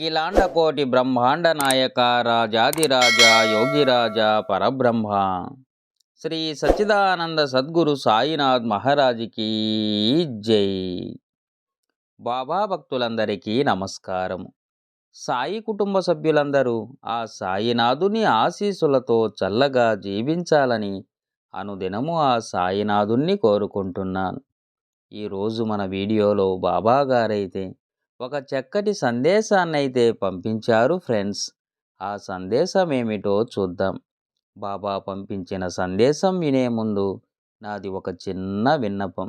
అఖిలాండ కోటి బ్రహ్మాండ నాయక రాజాదిరాజ యోగిరాజ పరబ్రహ్మ. శ్రీ సచ్చిదానంద సద్గురు సాయినాథ్ మహారాజుకి జై. బాబా భక్తులందరికీ నమస్కారం. సాయి కుటుంబ సభ్యులందరూ ఆ సాయినాథుని ఆశీస్సులతో చల్లగా జీవించాలని అనుదినము ఆ సాయినాథుణ్ణి కోరుకుంటున్నాను. ఈరోజు మన వీడియోలో బాబా గారైతే ఒక చక్కటి సందేశాన్ని అయితే పంపించారు ఫ్రెండ్స్. ఆ సందేశం ఏమిటో చూద్దాం. బాబా పంపించిన సందేశం వినే ముందు నాది ఒక చిన్న విన్నపం.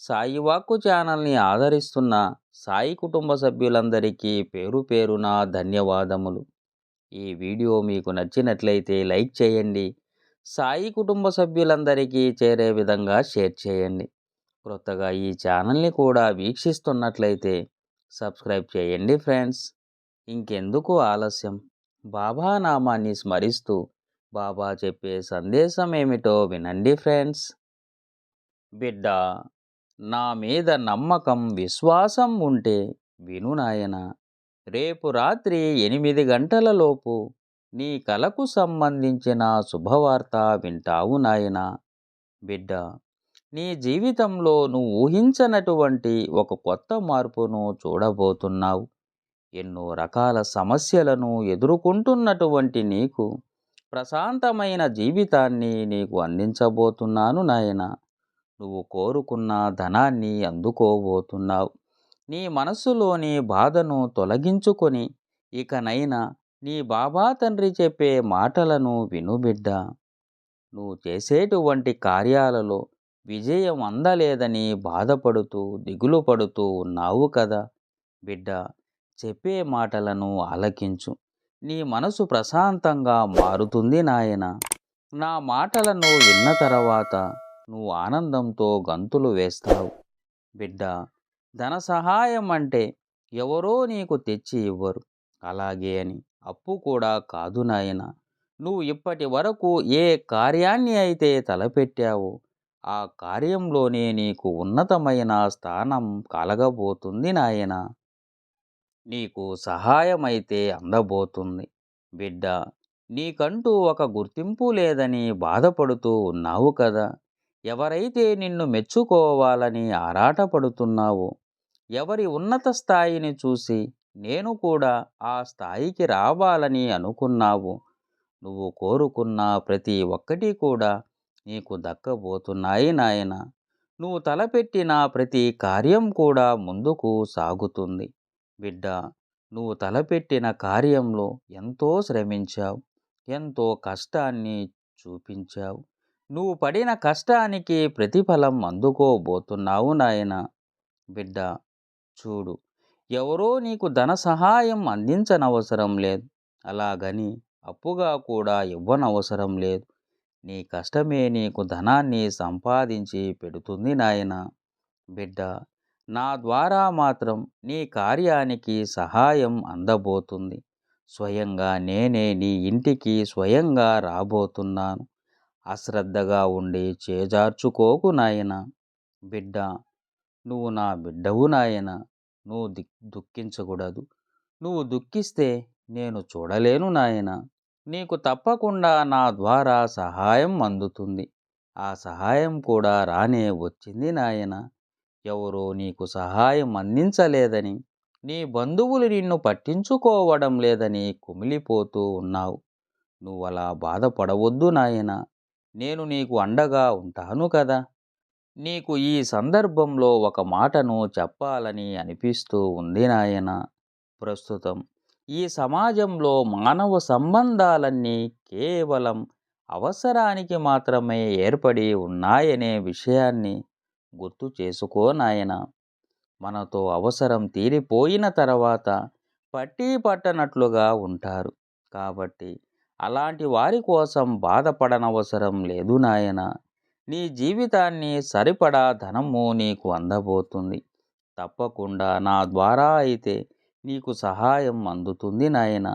సాయి వాక్కు ఛానల్ని ఆదరిస్తున్న సాయి కుటుంబ సభ్యులందరికీ పేరు పేరున ధన్యవాదములు. ఈ వీడియో మీకు నచ్చినట్లయితే లైక్ చేయండి. సాయి కుటుంబ సభ్యులందరికీ చేరే విధంగా షేర్ చేయండి. క్రొత్తగా ఈ ఛానల్ని కూడా వీక్షిస్తున్నట్లయితే సబ్స్క్రైబ్ చేయండి ఫ్రెండ్స్. ఇంకెందుకు ఆలస్యం? బాబా నామాన్ని స్మరిస్తూ బాబా చెప్పే సందేశం ఏమిటో వినండి ఫ్రెండ్స్. బిడ్డ నా మీద నమ్మకం విశ్వాసం ఉంటే విను నాయన. రేపు రాత్రి ఎనిమిది గంటలలోపు నీ కలకు సంబంధించిన శుభవార్త వింటావు నాయన. బిడ్డ నీ జీవితంలో నువ్వు ఊహించనటువంటి ఒక కొత్త మార్పును చూడబోతున్నావు. ఎన్నో రకాల సమస్యలను ఎదుర్కొంటున్నటువంటి నీకు ప్రశాంతమైన జీవితాన్ని నీకు అందించబోతున్నాను నాయన. నువ్వు కోరుకున్న ధనాన్ని అందుకోబోతున్నావు. నీ మనసులోని బాధను తొలగించుకొని ఇకనైనా నీ బాబా తండ్రి చెప్పే మాటలను వినుబిడ్డ నువ్వు చేసేటువంటి కార్యాలలో విజయం అందలేదని బాధపడుతూ దిగులు పడుతూ ఉన్నావు కదా! బిడ్డ చెప్పే మాటలను ఆలకించు. నీ మనసు ప్రశాంతంగా మారుతుంది నాయన. నా మాటలను విన్న తర్వాత నువ్వు ఆనందంతో గంతులు వేస్తావు. బిడ్డ ధన సహాయం అంటే ఎవరో నీకు తెచ్చి ఇవ్వరు. అలాగే అని. అప్పు కూడా కాదు నాయన. నువ్వు ఇప్పటి వరకు ఏ కార్యాన్ని అయితే తలపెట్టావో ఆ కార్యంలోనే నీకు ఉన్నతమైన స్థానం కలగబోతుంది నాయన. నీకు సహాయమైతే అందబోతుంది. బిడ్డ నీకంటూ ఒక గుర్తింపు లేదని బాధపడుతూ ఉన్నావు కదా. ఎవరైతే నిన్ను మెచ్చుకోవాలని ఆరాటపడుతున్నావో ఎవరి ఉన్నత స్థాయిని చూసి నేను కూడా ఆ స్థాయికి రావాలని అనుకున్నావు నువ్వు కోరుకున్న ప్రతి ఒక్కటి కూడా నీకు దక్కబోతున్నాయి నాయన. నువ్వు తలపెట్టిన ప్రతి కార్యం కూడా ముందుకు సాగుతుంది. బిడ్డ నువ్వు తలపెట్టిన కార్యంలో ఎంతో శ్రమించావు. ఎంతో కష్టాన్ని చూపించావు. నువ్వు పడిన కష్టానికి ప్రతిఫలం అందుకోబోతున్నావు నాయన. బిడ్డ చూడు ఎవరో నీకు ధన సహాయం అందించనవసరం లేదు. అలాగని అప్పుగా కూడా ఇవ్వనవసరం లేదు. నీ కష్టమే నీకు ధనాన్ని సంపాదించి పెడుతుంది నాయన. బిడ్డ నా ద్వారా మాత్రం నీ కార్యానికి సహాయం అందబోతుంది. స్వయంగా నేనే నీ ఇంటికి స్వయంగా రాబోతున్నాను. అశ్రద్ధగా ఉండి చేజార్చుకోకు నాయన. బిడ్డ నువ్వు నా బిడ్డవు నాయన. నువ్వు దుఃఖించకూడదు. నువ్వు దుఃఖిస్తే నేను చూడలేను నాయన. నీకు తప్పకుండా నా ద్వారా సహాయం అందుతుంది. ఆ సహాయం కూడా రానే వచ్చింది నాయన. ఎవరో నీకు సహాయం అందించలేదని నీ బంధువులు నిన్ను పట్టించుకోవడం లేదని కుమిలిపోతూ ఉన్నావు. నువ్వు అలా బాధపడవద్దు నాయన. నేను నీకు అండగా ఉంటాను కదా. నీకు ఈ సందర్భంలో ఒక మాటను చెప్పాలని అనిపిస్తూ ఉంది నాయన. ప్రస్తుతం ఈ సమాజంలో మానవ సంబంధాలన్నీ కేవలం అవసరానికి మాత్రమే ఏర్పడి ఉన్నాయనే విషయాన్ని గుర్తు చేసుకో నాయన. మనతో అవసరం తీరిపోయిన తర్వాత పట్టి పట్టనట్లుగా ఉంటారు. కాబట్టి అలాంటి వారి కోసం బాధపడనవసరం లేదు నాయన. నీ జీవితాన్ని సరిపడా ధనము నీకు అందబోతుంది. తప్పకుండా నా ద్వారా అయితే నీకు సహాయం అందుతుంది నాయన.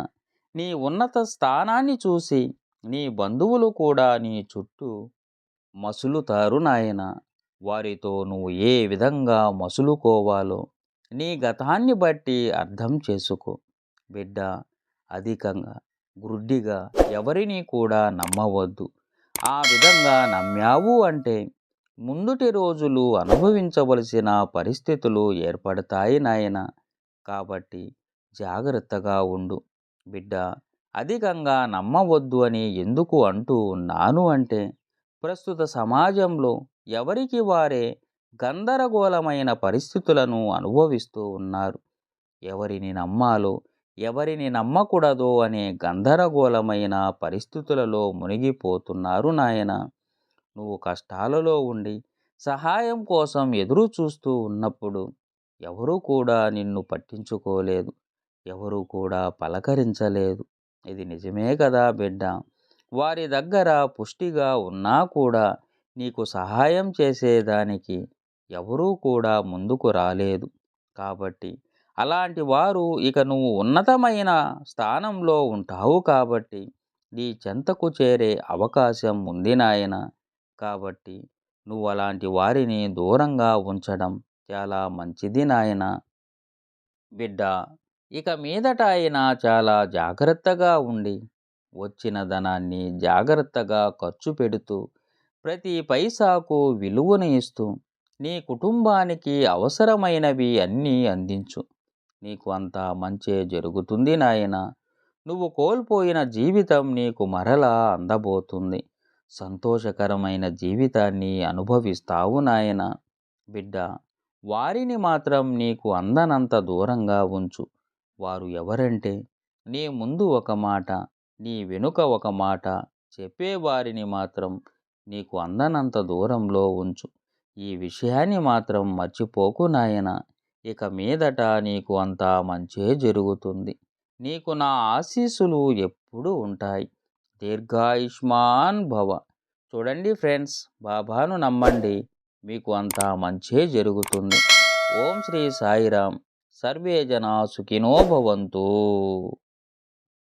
నీ ఉన్నత స్థానాన్ని చూసి నీ బంధువులు కూడా నీ చుట్టూ మసులుతారు నాయన. వారితో నువ్వు ఏ విధంగా మసులుకోవాలో నీ గతాన్ని బట్టి అర్థం చేసుకో. బిడ్డ అధికంగా గుడ్డిగా ఎవరిని కూడా నమ్మవద్దు. ఆ విధంగా నమ్మావు అంటే ముందుటి రోజులు అనుభవించవలసిన పరిస్థితులు ఏర్పడతాయి నాయన. కాబట్టి జాగ్రత్తగా ఉండు. బిడ్డ అధికంగా నమ్మవద్దు అని ఎందుకు అంటూ ఉన్నాను అంటే ప్రస్తుత సమాజంలో ఎవరికి వారే గందరగోళమైన పరిస్థితులను అనుభవిస్తూ ఉన్నారు. ఎవరిని నమ్మాలో ఎవరిని నమ్మకూడదో అనే గందరగోళమైన పరిస్థితులలో మునిగిపోతున్నారు నాయన. నువ్వు కష్టాలలో ఉండి సహాయం కోసం ఎదురు చూస్తూ ఉన్నప్పుడు ఎవరూ కూడా నిన్ను పట్టించుకోలేదు. ఎవరూ కూడా పలకరించలేదు. ఇది నిజమే కదా బిడ్డ. వారి దగ్గర పుష్టిగా ఉన్నా కూడా నీకు సహాయం చేసేదానికి ఎవరూ కూడా ముందుకు రాలేదు. కాబట్టి అలాంటి వారు ఇక నువ్వు ఉన్నతమైన స్థానంలో ఉంటావు కాబట్టి నీ చెంతకు చేరే అవకాశం ఉంది నాయన. కాబట్టి నువ్వు అలాంటి వారిని దూరంగా ఉంచడం చాలా మంచిది నాయన. బిడ్డ ఇక మీదట ఆయన చాలా జాగ్రత్తగా ఉండి వచ్చిన ధనాన్ని జాగ్రత్తగా ఖర్చు పెడుతూ ప్రతి పైసాకు విలువను ఇస్తూ నీ కుటుంబానికి అవసరమైనవి అన్నీ అందించు. నీకు అంతా మంచే జరుగుతుంది నాయన. నువ్వు కోల్పోయిన జీవితం నీకు మరలా అందబోతుంది. సంతోషకరమైన జీవితాన్ని అనుభవిస్తావు నాయన. బిడ్డ వారిని మాత్రం నీకు అందనంత దూరంగా ఉంచు. వారు ఎవరంటే నీ ముందు ఒక మాట నీ వెనుక ఒక మాట చెప్పేవారిని మాత్రం నీకు అందనంత దూరంలో ఉంచు. ఈ విషయాన్ని మాత్రం మర్చిపోకు నాయన. ఇక మీదట నీకు అంతా మంచే జరుగుతుంది. నీకు నా ఆశీస్సులు ఎప్పుడూ ఉంటాయి. దీర్ఘాయుష్మాన్ భవ. చూడండి ఫ్రెండ్స్ బాబాను నమ్మండి. మీకు అంతా మంచే జరుగుతుంది. ఓం శ్రీ సాయిరామ్ సర్వే జనా సుఖినో భవంతు.